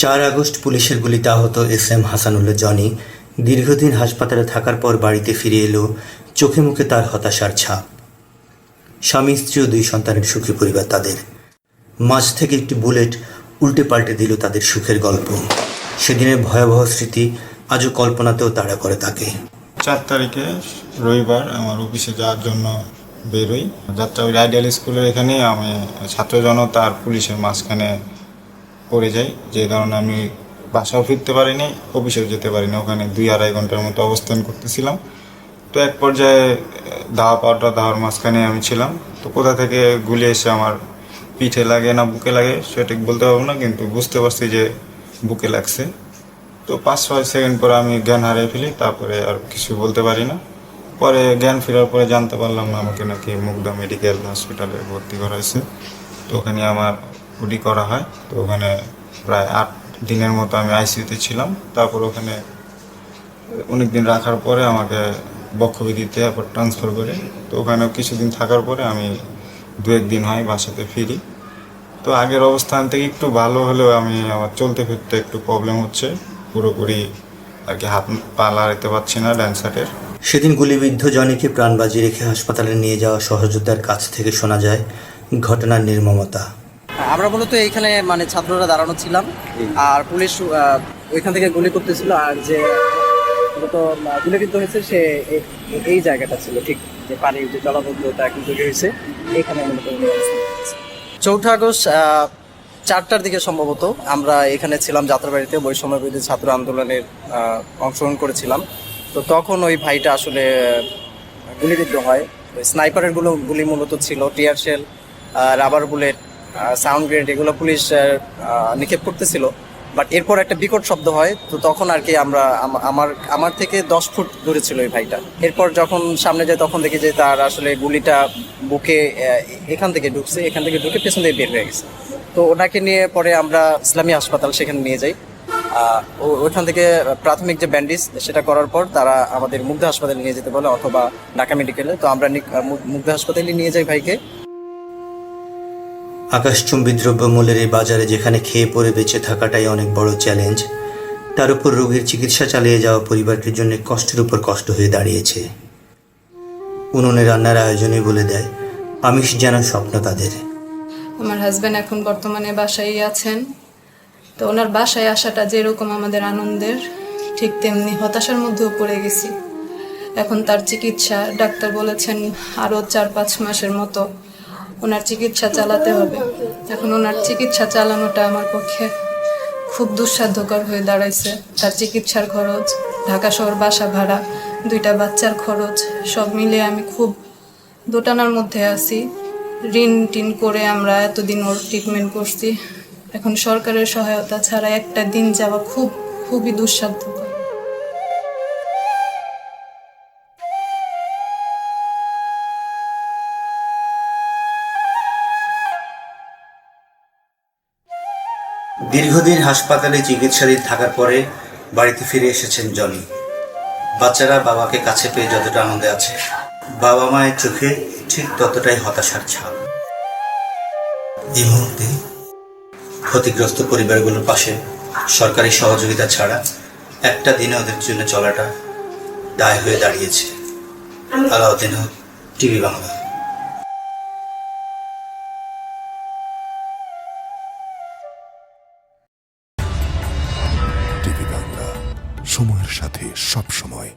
চার আগস্ট পুলিশের গুলিতে আহত এস এম হাসানুল্লাহ জনি দীর্ঘদিন হাসপাতালে থাকার পর বাড়িতে ফিরে এলো, চোখে মুখে তার হতাশার ছাপ। স্বামী, স্ত্রী ও দুই সন্তানের সুখী পরিবার তাদের। মাঝ থেকে একটি বুলেট উল্টে পাল্টে দিল তাদের সুখের গল্প। সেদিনের ভয়াবহ স্মৃতি আজও কল্পনাতেও তাড়া করে তাকে। চার তারিখে রবিবার আমার অফিসে যাওয়ার জন্য বেরোই। যাত্রাবাড়ি আইডিয়াল স্কুলের এখানে আমি ছাত্র জনতা আর পুলিশের মাঝখানে পড়ে যাই। যে কারণে আমি বাসাও ফিরতে পারিনি, অফিসেও যেতে পারিনি। ওখানে দুই আড়াই ঘণ্টার মতো অবস্থান করতেছিলাম। তো এক পর্যায়ে দাওয়া পাওয়াটা দাওয়ার মাঝখানে আমি ছিলাম। তো কোথা থেকে গুলি এসে আমার পিঠে লাগে না বুকে লাগে সেটা ঠিক বলতে পারব না, কিন্তু বুঝতে পারছি যে বুকে লাগছে। তো পাঁচ, ছয় সেকেন্ড পরে আমি জ্ঞান হারিয়ে ফেলি, তারপরে আর কিছু বলতে পারি না। পরে জ্ঞান ফেরার পরে জানতে পারলাম আমাকে নাকি মুগদা মেডিকেল হসপিটালে ভর্তি করা হয়েছে। তো ওখানে আমার উডি করা হয়। তো ওখানে প্রায় আট দিনের মতো আমি আইসিইউতে ছিলাম। তারপর ওখানে অনেক দিন রাখার পরে আমাকে বক্ষবিধিতে আবার ট্রান্সফার করে। তো ওখানে কিছুদিন থাকার পরে আমি দু একদিন হয় বাসাতে ফিরি। তো আগের অবস্থান থেকে একটু ভালো হলেও আমি আমার চলতে ফিরতে একটু প্রবলেম হচ্ছে। পুরোপুরি আর কি হাত পা লাড়াতে পারছি না ড্যান্সারের সেদিন গুলিবিদ্ধ জনিকে প্রাণ বাজি রেখে হাসপাতালে নিয়ে যাওয়া সহযোদ্ধার কাছ থেকে শোনা যায় ঘটনার নির্মমতা। আমরা মূলত এইখানে মানে ছাত্ররা দাঁড়ানো ছিলাম। আর পুলিশ ওইখান থেকে গুলি করতেছিল। আর যে মূলত গুলিবিদ্ধ হয়েছে সে এই জায়গাটা ছিল ঠিক যে পানির যে জলাবদ্ধতা তৈরি হয়েছে এখানে মূলত। চৌঠা আগস্ট চারটার দিকে সম্ভবত আমরা এখানে ছিলাম যাত্রাবাড়িতে বৈষম্য বিরোধী ছাত্র আন্দোলনের অংশগ্রহণ করেছিলাম। তো তখন ওই ভাইটা আসলে গুলিবিদ্ধ হয়। স্নাইপারেরগুলো গুলি মূলত ছিল tear shell rubber bullet sound grenade এগুলো পুলিশ নিক্ষেপ করতেছিল। বাট এরপর একটা বিকট শব্দ হয়, তো তখন আর কি আমরা আমার আমার থেকে দশ ফুট দূরে ছিল ওই ভাইটা। এরপর যখন সামনে যায়, তখন দেখি যে তার আসলে গুলিটা বুকে এখান থেকে ঢুকছে, এখান থেকে ঢুকে পেছন দিয়ে বের হয়ে গেছে। তো ওনাকে নিয়ে পরে আমরা ইসলামী হাসপাতাল সেখানে নিয়ে যাই। ওইখান থেকে প্রাথমিক যে ব্যান্ডেজ, সেটা করার পর তারা আমাদের মুগ্ধ হাসপাতালে নিয়ে যেতে বলে, অথবা ঢাকা মেডিকেলে। তো আমরা মুগ্ধ হাসপাতালে নিয়ে যাই ভাইকে। আকাশচুম্বী দ্রব্যমূল্যের এই বাজারে যেখানে খেয়ে পড়ে বেঁচে থাকাটাই অনেক বড় চ্যালেঞ্জ, তার উপর রোগীর চিকিৎসা চালিয়ে যাওয়া পরিবারটির জন্য কষ্টের উপর কষ্ট হয়ে দাঁড়িয়েছে। উনুনে রান্নার আয়োজনই বলে দেয়, আমিষ যেন স্বপ্ন তাদের। আমার হাজব্যান্ড এখন বর্তমানে বাসায় আছেন। তো ওনার বাসায় আসাটা যেরকম আমাদের আনন্দের, ঠিক তেমনি হতাশার মধ্যেও পড়ে গেছি। এখন তার চিকিৎসা, ডাক্তার বলেছেন আরও চার পাঁচ মাসের মতো। ওনার চিকিৎসা চালাতে হবে। এখন ওনার চিকিৎসা চালানোটা আমার পক্ষে খুব দুঃসাধ্যকর হয়ে দাঁড়াইছে। তার চিকিৎসার খরচ, ঢাকা শহর বাসা ভাড়া, দুইটা বাচ্চার খরচ, সব মিলে আমি খুব দোটানার মধ্যে আছি। ঋণ টিন করে আমরা এতদিন ওর ট্রিটমেন্ট করছি। এখন সরকারের সহায়তা ছাড়া একটা দিন যাওয়া খুব, খুবই দুঃসাধ্যকর। দীর্ঘদিন হাসপাতালে চিকিৎসাধীন থাকার পরে বাড়িতে ফিরে এসেছেন জনি। বাচ্চারা বাবাকে কাছে পেয়ে যতটা আনন্দে আছে বাবা মায়ের চোখে ঠিক ততটাই হতাশার ছাপ। এই মুহূর্তে ক্ষতিগ্রস্ত পরিবারগুলোর পাশে সরকারি সহযোগিতা ছাড়া একটা দিনে ওদের জন্য চলাটা দায় হয়ে দাঁড়িয়েছে। Alauddin Haq TV Bangla TV Bangla. সময়ের সাথে সব সময়